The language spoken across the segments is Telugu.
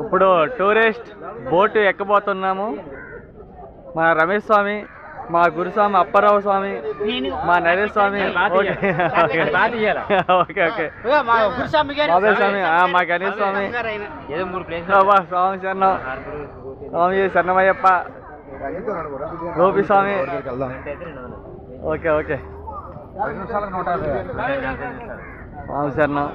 ఇప్పుడు టూరిస్ట్ బోటు ఎక్కబోతున్నాము. మా రమేష్ స్వామి మా గురుస్వామి అప్పారావు స్వామి మా నరేష్ స్వామి. ఓకే. స్వామి ఆ, మా గణేష్ స్వామి. స్వామి శరణం. స్వామి శరణమయ్యప్ప. గోపి స్వామి ఓకే. ఓకే స్వామి శరణం.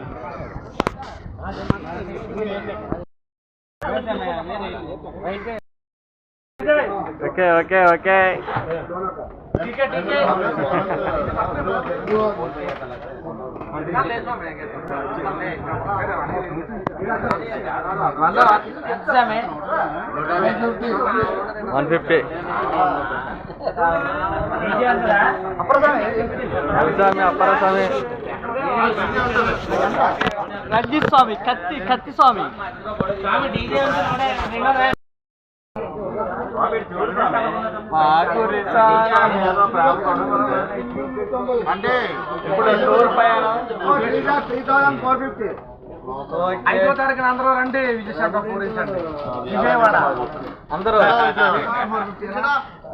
Okay okay okay. One fifty. స్వామి అప్పర స్వామి రంజిత్ స్వామి కత్తి కత్తి స్వామి. అంటే ఇప్పుడు టూర్ ప్రయాణం ఐదో తారీఖున అందరూ రండి విజయశాఖ పూరించండి. విజయవాడ. అందరూ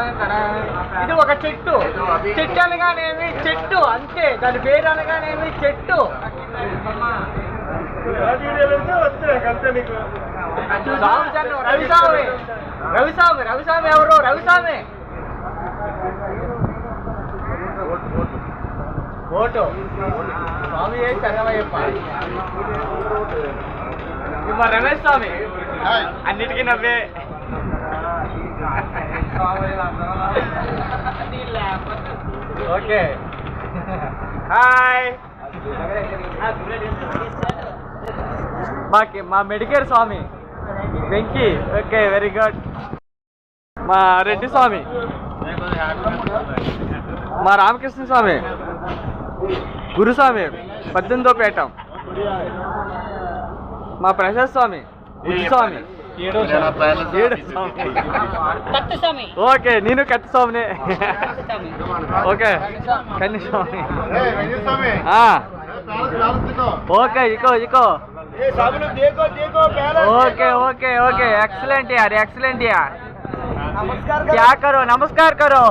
ఇది ఒక చెట్టు. చెట్టు అనగానేమి? చెట్టు. అంతే. దాని పేరు అనగానేమి? చెట్టు. రవిస్వామి రవిస్వామి రవిస్వామి ఎవరు? రవిస్వామి ఓటు. స్వామి రమేష్ స్వామి. అన్నిటికీ నవ్వే. ఓకే హాయ్ మాకి మా మెడికేర్ స్వామి. వెంకీ. ఓకే వెరీ గుడ్ మా రెడ్డి స్వామి. మా రామకృష్ణ స్వామి. గురుస్వామి పద్దెనిమిదో పేట మా ప్రసాద్ స్వామి స్వామి. ओके ಓಕೆ ನೀನು okay okay echo echo okay okay okay excellent यार एक्सलेंट यार नमस्कार क्या करो नमस्कार करो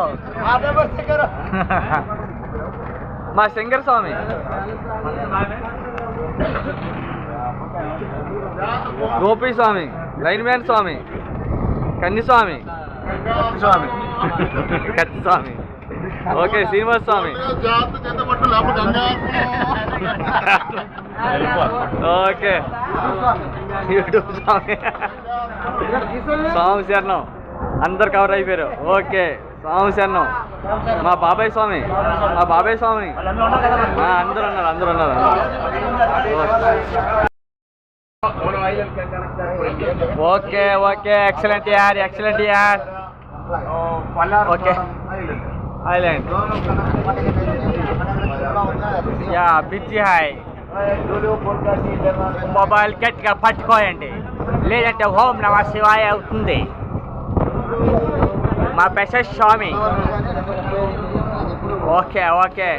आधे करो माँ सिंगर स्वामी गोपी स्वामी లైన్ మ్యాన్ స్వామి. కన్ని స్వామి. స్వామి. కత్తి స్వామి. ఓకే శ్రీనివాస్ స్వామి. ఓకే. యూట్యూబ్ స్వామి. స్వామి శరణం. అందరు కవర్ అయిపోయారు. ఓకే స్వామి శరణం. మా బాబాయ్ స్వామి. మా బాబాయ్ స్వామి అందరూ ఉన్నారు అందరూ ఉన్నారు. Okay okay. ఎక్సలెంట్ యార్ ఎక్సలెంట్ యార్ okay. Island. Ya busy hi mobile గట్టిగా పట్టుకోయండి. లేదంటే హోం నమ శివాయ అవుతుంది. మా పెస స్వామి. Okay okay.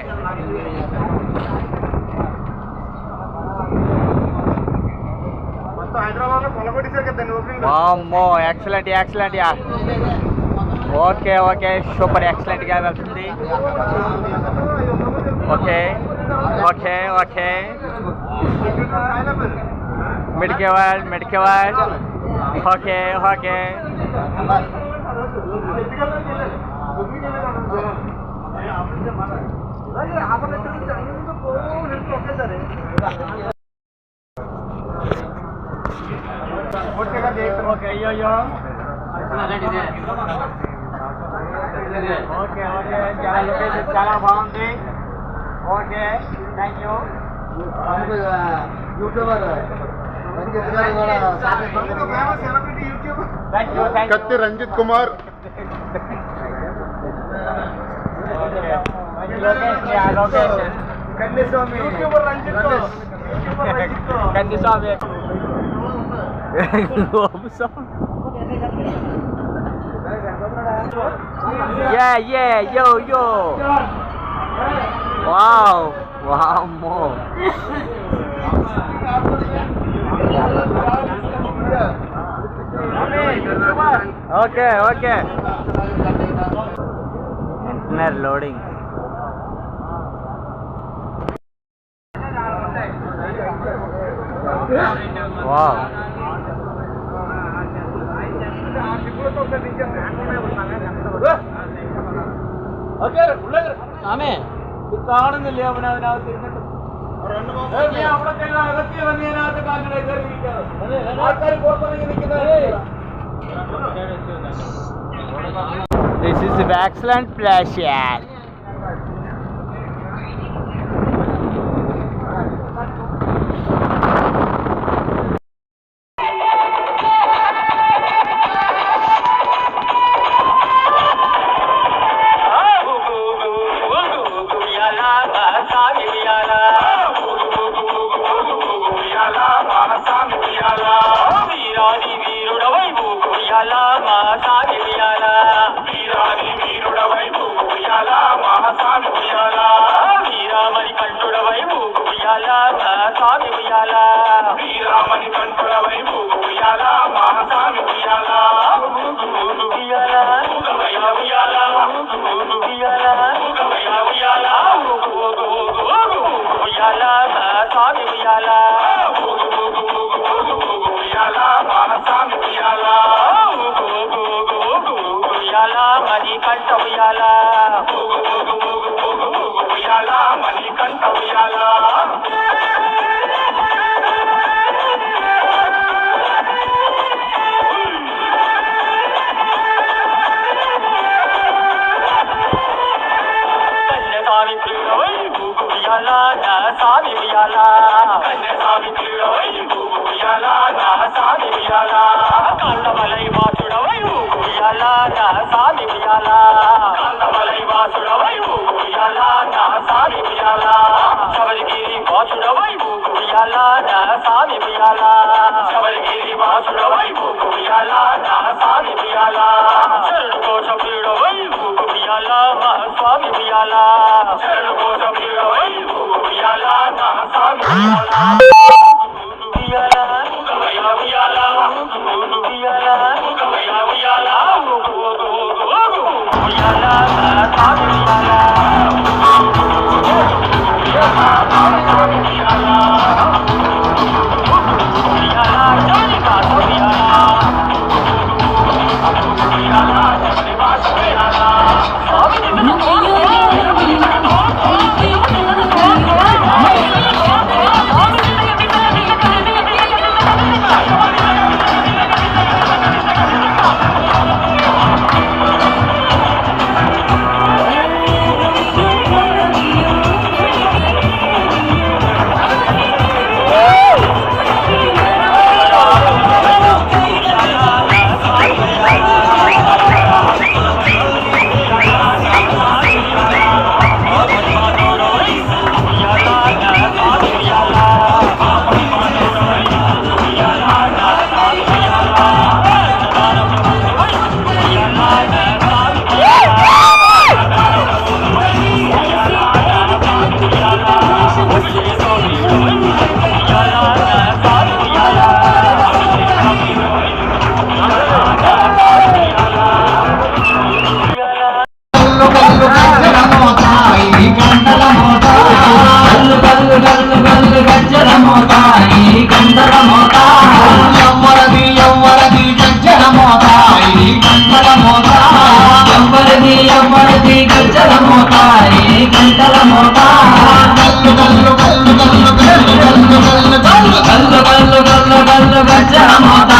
వామ్మో excellent excellent yeah okay okay super excellent గా వెళ్తుంది okay okay okay మెడికేవాల్ మెడికేవాల్ okay okay Okay, yo, yo. Okay, okay. Jala location, Jala boundary. Okay, thank you. हमको यूट्यूबर कत्ते रंजित कुमार लोकेशन कन्नी स्वामी यूट्यूबर रंजित कन्नी स्वामी yeah yeah yo yo. Wow wow mô Okay okay. entire loading. Wow. ആമേ. ഇത് കാണുന്നില്ല? അവൻ അതിനകത്ത് ഇരുന്നിട്ട്. നീ അവിടെ കഴിഞ്ഞ അകത്തി വന്ന് അതിനകത്ത് കാലിനെ കയറിയിരിക്കാതെ ആൾക്കാർ പുറത്തിറങ്ങി നിൽക്കുന്നത്. This is the Vaxland Plashian. மணி கண்ட உயாலா உயாலா மணி கண்ட உயாலா சாமி வியாலா சாமி வியாலா சாமி வியாலா கண்ண மலை மாட்டு ఉయ్యాలా నా సామి ఉయ్యాలా? కందమలై వాసుడవై ఉయ్యాలా నా సామి ఉయ్యాలా శబరిగిరి వాసుడవై ఉయ్యాలా? నా సామి ఉయ్యాలా శబరిగిరి వాసుడవై ఉయ్యాలా? నా సామి ఉయ్యాలా శరణు కోట బల్ల బల్ల బల్ల బల్ల బల్ల బల్ల